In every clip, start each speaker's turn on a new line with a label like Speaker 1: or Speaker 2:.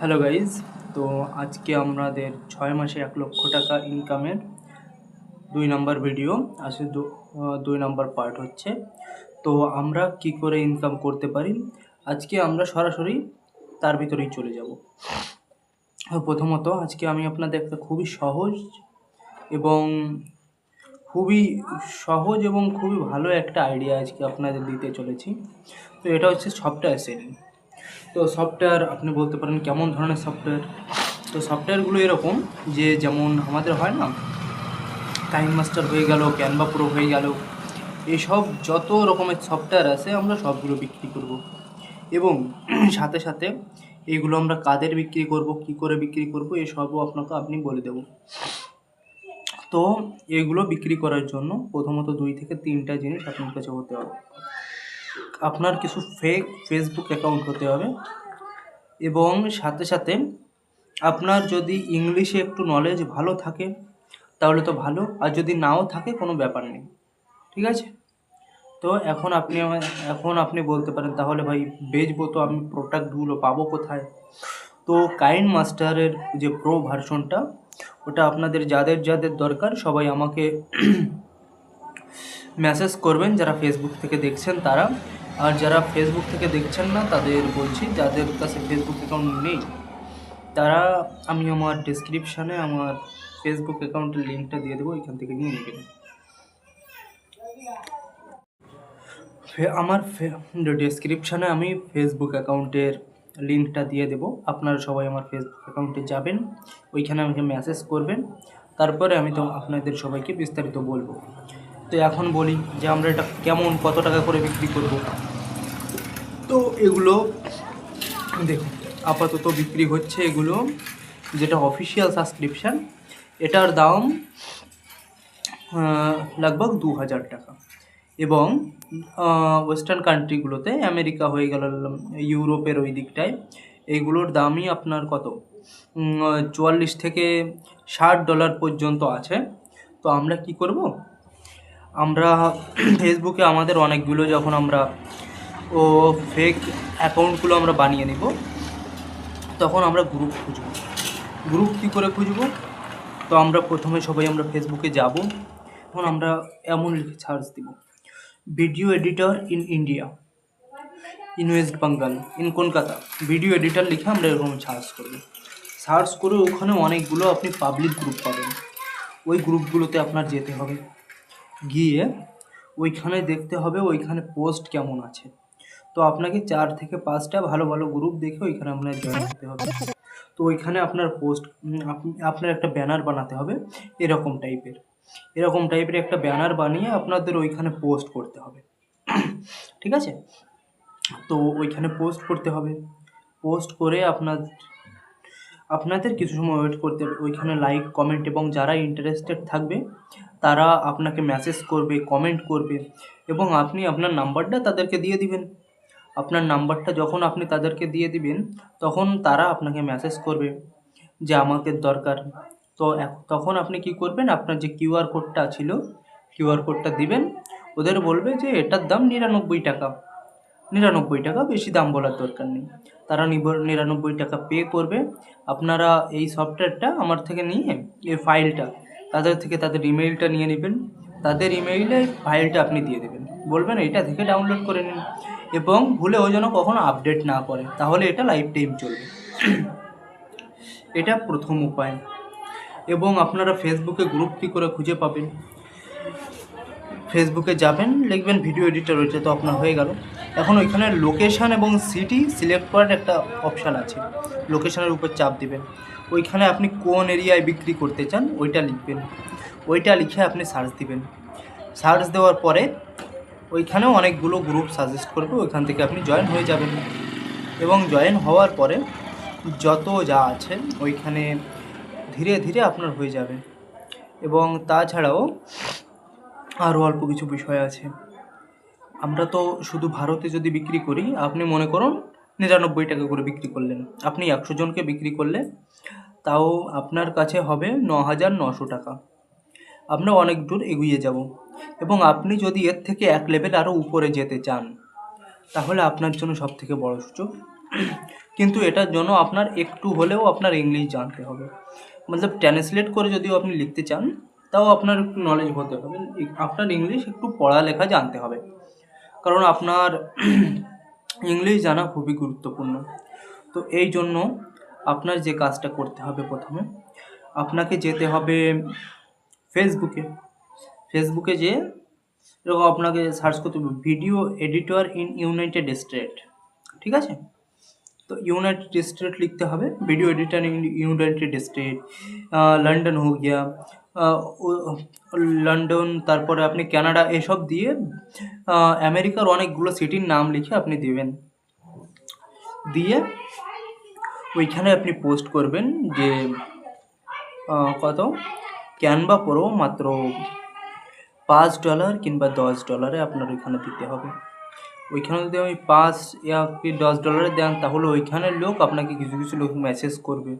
Speaker 1: Hello guys, তো আজকে আমাদের ছয় মাসে এক লক্ষ টাকা ইনকামের দুই নাম্বার ভিডিও আসে দুই নাম্বার পার্ট হচ্ছে। তো আমরা কি করে ইনকাম করতে পারি? আজকে আমরা সরাসরি তার ভিতরেই চলে যাব। প্রথমত আজকে আমি আপনাদের একটা খুবই সহজ এবং খুবই সহজ এবং খুবই ভালো একটা আইডিয়া আজকে আপনাদের দিতে চলেছি। তো এটা হচ্ছে সফটওয়্যার সেলিং তো সফটওয়্যার আপনি বলতে পারেন কেমন ধরনের সফটওয়্যার তো সফটওয়্যারগুলো এরকম যে যেমন আমাদের হয় না টাইম মাস্টার হয়ে গেল ক্যানভা প্রো হয়ে গেল এইসব যত রকমের সফটওয়্যার আছে আমরা সবগুলো বিক্রি করব। এবং সাথে সাথে এইগুলো আমরা কাদের বিক্রি করব, কি করে বিক্রি করব, এসবও আপনাকে আপনি বলে দেব। তো এগুলো বিক্রি করার জন্য প্রথমত দুই থেকে তিনটা জিনিস আপনার কাছে হতে হবে। আপনার কিছু ফেক ফেসবুক অ্যাকাউন্ট হতে হবে এবং সাথে সাথে আপনার যদি ইংলিশে একটু নলেজ ভালো থাকে, তাহলে তো ভালো। আর যদি নাও থাকে, কোনো ব্যাপার নেই। ঠিক আছে? তো এখন আপনি এখন আপনি বলতে পারেন, তাহলে ভাই বেচবো তো আমি প্রোডাক্টগুলো পাবো কোথায়? তো কাইন মাস্টারের যে প্রো ভার্সনটা ওটা আপনাদের যাদের যাদের দরকার, সবাই আমাকে মেসেজ করবেন, যারা ফেসবুক থেকে দেখছেন তারা। আর যারা ফেসবুক থেকে দেখছেন না, তাদের বলছি, যাদের কাছে ফেসবুক অ্যাকাউন্ট নেই, তারা আমি আমার ডিসক্রিপশানে আমার ফেসবুক অ্যাকাউন্টের লিঙ্কটা দিয়ে দেবো এখান থেকে নিয়ে নেবেন। আমার ডিসক্রিপশানে আমি ফেসবুক অ্যাকাউন্টের লিঙ্কটা দিয়ে দেবো। আপনারা সবাই আমার ফেসবুক অ্যাকাউন্টে যাবেন, ওইখানে আমাকে মেসেজ করবেন, তারপরে আমি তো আপনাদের সবাইকে বিস্তারিত বলব। তো এখন বলি যে আমরা এটা কেমন, কত টাকা করে বিক্রি করব? তো এগুলো, দেখুন, আপাতত বিক্রি হচ্ছে এগুলো, যেটা অফিসিয়াল সাবস্ক্রিপশান এটার দাম লগভগ দু হাজার টাকা। এবং ওয়েস্টার্ন কান্ট্রিগুলোতে আমেরিকা হয়ে গেল, ইউরোপের ওই দিকটায় এইগুলোর দামই আপনার কত? চুয়াল্লিশ থেকে ষাট ডলার পর্যন্ত আছে। তো আমরা কি করব? আমরা ফেসবুকে আমাদের অনেকগুলো যখন আমরা ও ফেক অ্যাকাউন্টগুলো আমরা বানিয়ে নিব। তখন আমরা গ্রুপ খুঁজব। গ্রুপ কী করে খুঁজব? তো আমরা প্রথমে সবাই আমরা ফেসবুকে যাব। তখন আমরা এমন লিখে সার্চ দিব। Video editor in India in West Bengal in Kolkata video editor লিখে আমরা এরকম সার্চ করব। সার্চ করে ওখানে অনেকগুলো আপনি পাবলিক গ্রুপ পাবেন। ওই গ্রুপগুলোতে আপনার যেতে হবে। গিয়ে ওইখানে দেখতে হবে ওইখানে পোস্ট কেমন আছে। তো আপনাকে চার থেকে পাঁচটা ভালো ভালো গ্রুপ দেখে ওইখানে আপনার জয়েন হতে হবে। তো ওইখানে আপনার পোস্ট আপনার একটা ব্যানার বানাতে হবে, এরকম টাইপের এরকম টাইপের একটা ব্যানার বানিয়ে আপনাদের ওইখানে পোস্ট করতে হবে। ঠিক আছে? তো ওইখানে পোস্ট করতে হবে। পোস্ট করে আপনার, আপনাদের কিছু সময় ওয়েট করতে হবে। ওইখানে লাইক কমেন্ট এবং যারা ইন্টারেস্টেড থাকবে, তারা আপনাকে মেসেজ করবে কমেন্ট করবে এবং আপনি আপনার নাম্বারটা তাদেরকে দিয়ে দিবেন। আপনার নাম্বারটা যখন আপনি তাদেরকে দিয়ে দিবেন, তখন তারা আপনাকে মেসেজ করবে যে আমাকে দরকার। তো তখন আপনি কি করবেন? আপনার যে কিউআর কোডটা ছিল কিউআর কোডটা দিবেন। ওদের বলবে যে এটার দাম নিরানব্বই টাকা। নিরানব্বই টাকা বেশি দাম বলার দরকার নেই। তারা নিব- নিরানব্বই টাকা পে করবে। আপনারা এই সফটওয়্যারটা আমার থেকে নিয়ে, এই ফাইলটা তাদের থেকে তাদের ইমেইলটা নিয়ে নেবেন। তাদের ইমেইলে ফাইলটা আপনি দিয়ে দেবেন। বলবেন, এটা থেকে ডাউনলোড করে নিন। এবং ভুলেও যেন কখনো আপডেট না করে, তাহলে এটা লাইফ টাইম চলবে। এটা প্রথম উপায়। এবং আপনারা ফেসবুকে গ্রুপ কী করে খুঁজে পাবেন? ফেসবুকে যাবেন, লিখবেন ভিডিও এডিটর ওইটা তো আপনার হয়ে গেল। এখন ওইখানে লোকেশান এবং সিটি সিলেক্ট করার একটা অপশান আছে। লোকেশানের উপর চাপ দিবেন। ওইখানে আপনি কোন এরিয়ায় বিক্রি করতে চান, ওইটা লিখবেন। ওইটা লিখে আপনি সার্চ দিবেন। সার্চ দেওয়ার পরে ওইখানেও অনেকগুলো গ্রুপ সাজেস্ট করবে, ওইখান থেকে আপনি জয়েন হয়ে যাবেন। এবং জয়েন হওয়ার পরে যত যা আছে, ওইখানে ধীরে ধীরে আপনার হয়ে যাবে। এবং তাছাড়াও আরও অল্প কিছু বিষয় আছে। আমরা তো শুধু ভারতে যদি বিক্রি করি, আপনি মনে করুন নিরানব্বই টাকা করে বিক্রি করলেন। আপনি একশো জনকে বিক্রি করলে, তাও আপনার কাছে হবে ন হাজার নশো টাকা। আমরা অনেক দূর এগিয়ে যাব। এবং আপনি যদি এর থেকে এক লেভেল আরও উপরে যেতে চান, তাহলে আপনার জন্য সব থেকে বড় সুযোগ। কিন্তু এটার জন্য আপনার একটু হলেও আপনার ইংলিশ জানতে হবে। মতলব ট্রান্সলেট করে যদিও আপনি লিখতে চান, তাও আপনার একটু নলেজ হতে হবে। আপনার ইংলিশ একটু পড়ালেখা জানতে হবে। কারণ আপনার ইংলিশ জানা খুবই গুরুত্বপূর্ণ। তো এই জন্য আপনার যে কাজটা করতে হবে প্রথমে, আপনাকে যেতে হবে ফেসবুকে ফেসবুকে যে এরকম আপনাকে সার্চ করতে হবে video editor in United State ঠিক আছে তো यूनाइटेड स्टेट लिखते হবে video editor in United State London हो गया আহ, ও- লন্ডন তারপরে আপনি কানাডা এসব দিয়ে আহ, আমেরিকার অনেকগুলো সিটির নাম লিখে আপনি দেবেন দিয়ে ওইখানে আপনি পোস্ট করবেন যে আহ, কত ক্যানভা প্রো মাত্র পাঁচ ডলার কিংবা দশ ডলারে আপনার ওইখানে দিতে হবে। ওইখানে যদি আমি পাঁচ ইয়া কি দশ ডলারে দেন, তাহলে ওইখানের লোক আপনাকে কিছু কিছু লোক মেসেজ করবে।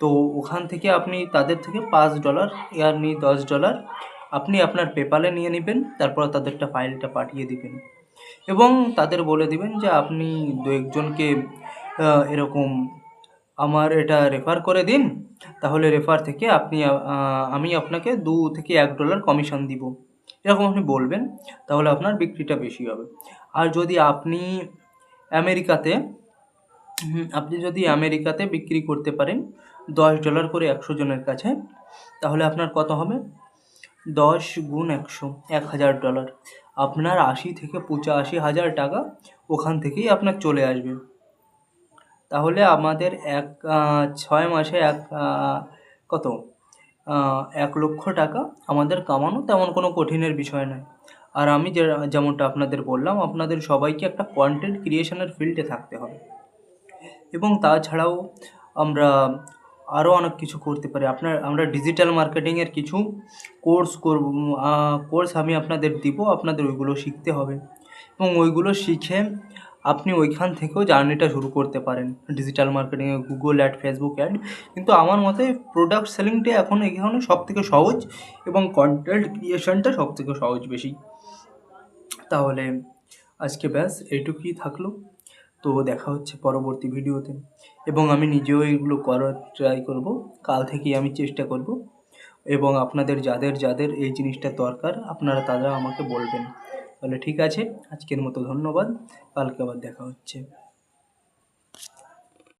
Speaker 1: তো ওখান থেকে আপনি তাদের থেকে পাঁচ ডলার ইয়ার নিয়ে দশ ডলার আপনি আপনার পেপালে নিয়ে নেবেন, তারপর তাদেরটা ফাইলটা পাঠিয়ে দিবেন। এবং তাদের বলে দিবেন যে, আপনি দু একজনকে এরকম আমার এটা রেফার করে দিন, তাহলে রেফার থেকে আপনি আমি আপনাকে দু থেকে এক ডলার কমিশন দিব। এরকম আপনি বলবেন, তাহলে আপনার বিক্রিটা বেশি হবে। আর যদি আপনি আমেরিকাতে আপনি যদি আমেরিকাতে বিক্রি করতে পারেন দশ ডলার করে একশো জনের কাছে, তাহলে আপনার কত হবে? দশ গুণ একশো, এক হাজার ডলার আপনার আশি থেকে পঁচাশি হাজার টাকা ওখান থেকেই আপনার চলে আসবে। তাহলে আমাদের এক ছয় মাসে এক কত? এক লক্ষ টাকা আমাদের কামানো তেমন কোনো কঠিনের বিষয় নয়। আর আমি যে, যেমনটা আপনাদের বললাম, আপনাদের সবাইকে একটা কন্টেন্ট ক্রিয়েশনের ফিল্ডে থাকতে হবে। এবং তাছাড়াও আমরা আরও অনেক কিছু করতে পারি। আপনার, আমরা ডিজিটাল মার্কেটিংয়ের কিছু কোর্স করব কোর্স আমি আপনাদের দিব, আপনাদের ওইগুলো শিখতে হবে। এবং ওইগুলো শিখে আপনি ওইখান থেকেও জার্নিটা শুরু করতে পারেন। ডিজিটাল মার্কেটিংয়ে গুগল অ্যাড ফেসবুক অ্যাড কিন্তু আমার মতে প্রোডাক্ট সেলিংটা এখন এখানে সব থেকে সহজ এবং কন্টেন্ট ক্রিয়েশনটা সব থেকে সহজ বেশি। তাহলে আজকে ব্যাস, এইটুকুই থাকল। তো দেখা হচ্ছে পরবর্তী ভিডিওতে। এবং আমি নিজেও এগুলো করার ট্রাই করব। কাল থেকেই আমি চেষ্টা করব। এবং আপনাদের যাদের যাদের এই জিনিসটা দরকার, আপনারা তারা আমাকে বলবেন। তাহলে ঠিক আছে আজকের মতো ধন্যবাদ কালকে আবার দেখা হচ্ছে।